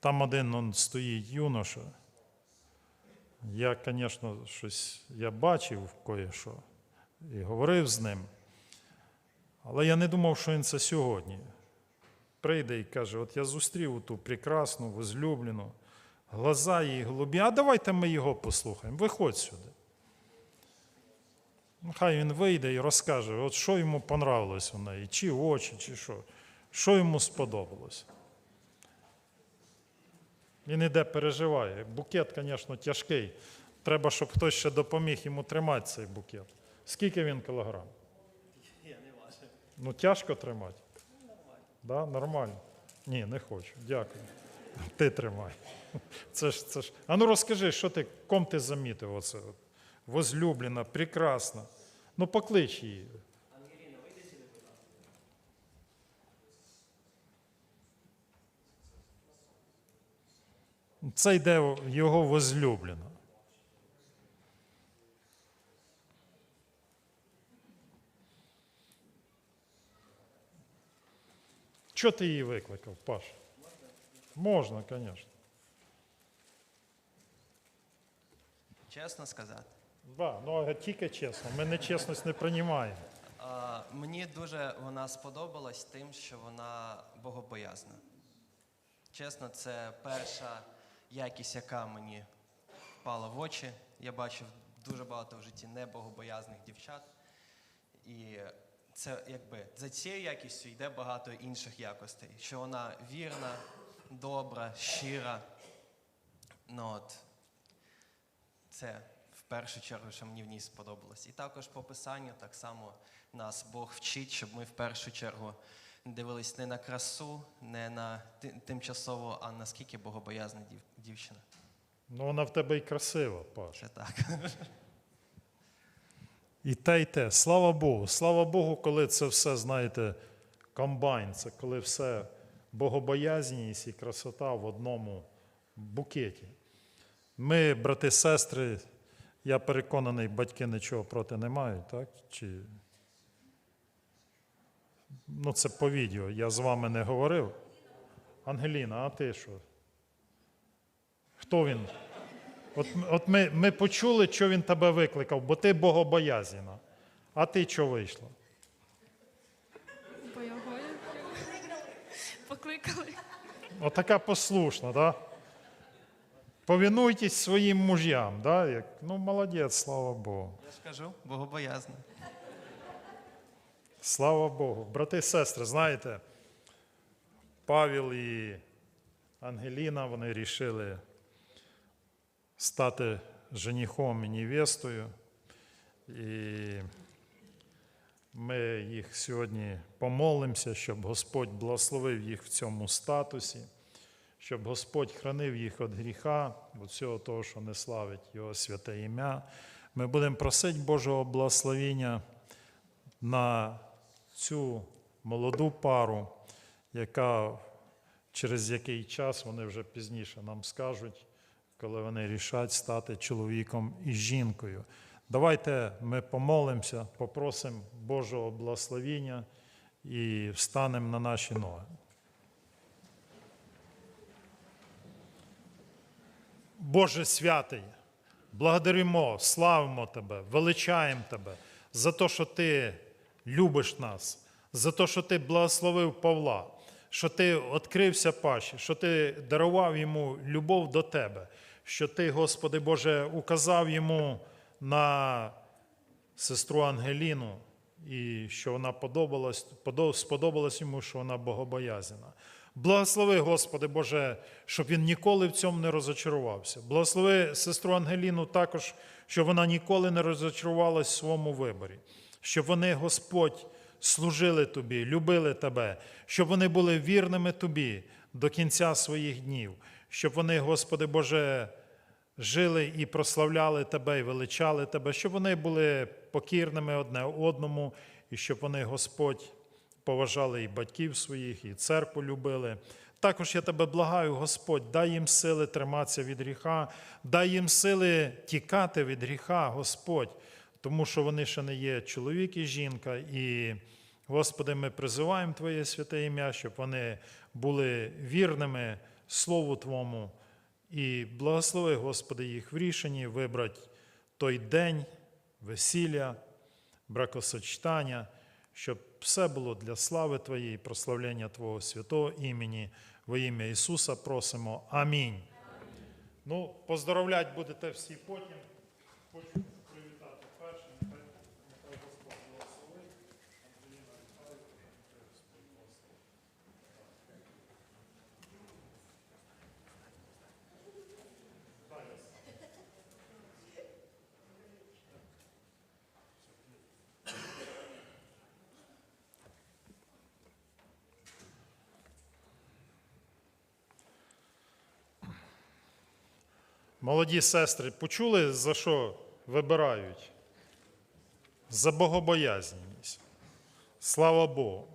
Там один он, стоїть юноша. Я, звісно, щось я бачив кое-що і говорив з ним. Але я не думав, що він це сьогодні. Прийде і каже: от я зустрів ту прекрасну, возлюблену, глаза її голубі, а давайте ми його послухаємо. Виходь сюди. Хай він вийде і розкаже, от що йому понравилось у неї, чи очі, чи що, що йому сподобалось. Він іде переживає. Букет, звісно, тяжкий. Треба, щоб хтось ще допоміг йому тримати цей букет. Скільки він кілограм? Я не важив. Ну, тяжко тримати. Да? Нормально. Ні, не хочу. Дякую. Ти тримай. Це ж, це ж. А ну розкажи, що ти, ком ти замітив оце? Возлюблена, прекрасна. Ну поклич її. Ангеліна, вийди сюди, будь ласка. Це йде його возлюблена. Чого ти її викликав, Паш? Можна, звісно. Чесно сказати. Да, ну а тільки чесно. Ми нечесність не приймаємо. А, мені дуже вона сподобалась тим, що вона богобоязна. Чесно, це перша якість, яка мені впала в очі. Я бачив дуже багато в житті небогобоязних дівчат. І це якби за цією якістю йде багато інших якостей. Що вона вірна, добра, щира. Ну от, це в першу чергу, що мені в ній сподобалось. І також по писанню так само нас Бог вчить, щоб ми в першу чергу дивились не на красу, не на ти- тимчасово, а наскільки богобоязна дів- дівчина. Ну вона в тебе і красива, Паш. Це так. І те, і те. Слава Богу. Слава Богу, коли це все, знаєте, комбайн, це коли все богобоязність і красота в одному букеті. Ми, брати, сестри, я переконаний, батьки нічого проти не мають, так? Чи... Ну, це по відео. Я з вами не говорив. Ангеліна, а ти що? Хто він? От, от ми, ми почули, що він тебе викликав, бо ти богобоязна. А ти що вийшла? Бо його покликали. Отака послушна, да? Повінуйтесь своїм мужям, да? Як, ну, молодець, слава Богу. Я ж кажу, богобоязна. Слава Богу. Брати і сестри, знаєте, Павел і Ангеліна, вони рішили стати женихом і невестою. І ми їх сьогодні помолимося, щоб Господь благословив їх в цьому статусі, щоб Господь хранив їх від гріха, від всього того, що не славить Його святе ім'я. Ми будемо просити Божого благословення на цю молоду пару, яка через який час вони вже пізніше нам скажуть, коли вони рішать стати чоловіком і жінкою. Давайте ми помолимося, попросимо Божого благословіння і встанемо на наші ноги. Боже святий, благодаримо, славимо Тебе, величаємо Тебе за те, що Ти любиш нас, за те, що Ти благословив Павла, що Ти відкрився Паші, що Ти дарував йому любов до Тебе, що Ти, Господи Боже, указав йому на сестру Ангеліну, і що вона подобалась, подо- сподобалось йому, що вона богобоязна. Благослови, Господи Боже, щоб він ніколи в цьому не розочарувався. Благослови сестру Ангеліну також, щоб вона ніколи не розочарувалась в своєму виборі, щоб вони, Господь, служили Тобі, любили Тебе, щоб вони були вірними Тобі до кінця своїх днів, щоб вони, Господи Боже, жили і прославляли Тебе, і величали Тебе, щоб вони були покірними одне одному, і щоб вони, Господь, поважали і батьків своїх, і церкву любили. Також я тебе благаю, Господь, дай їм сили триматися від гріха, дай їм сили тікати від гріха, Господь, тому що вони ще не є чоловік і жінка. І, Господи, ми призиваємо Твоє святе ім'я, щоб вони були вірними Слову Твому. І благослови, Господи, їх в рішенні вибрати той день весілля, бракосочетання, щоб все було для слави Твоєї, прославлення Твого святого імені. Во ім'я Ісуса просимо. Амінь. Ну, поздоровлять будете всі потім. Молоді сестри, почули, за що вибирають? За богобоязненість. Слава Богу.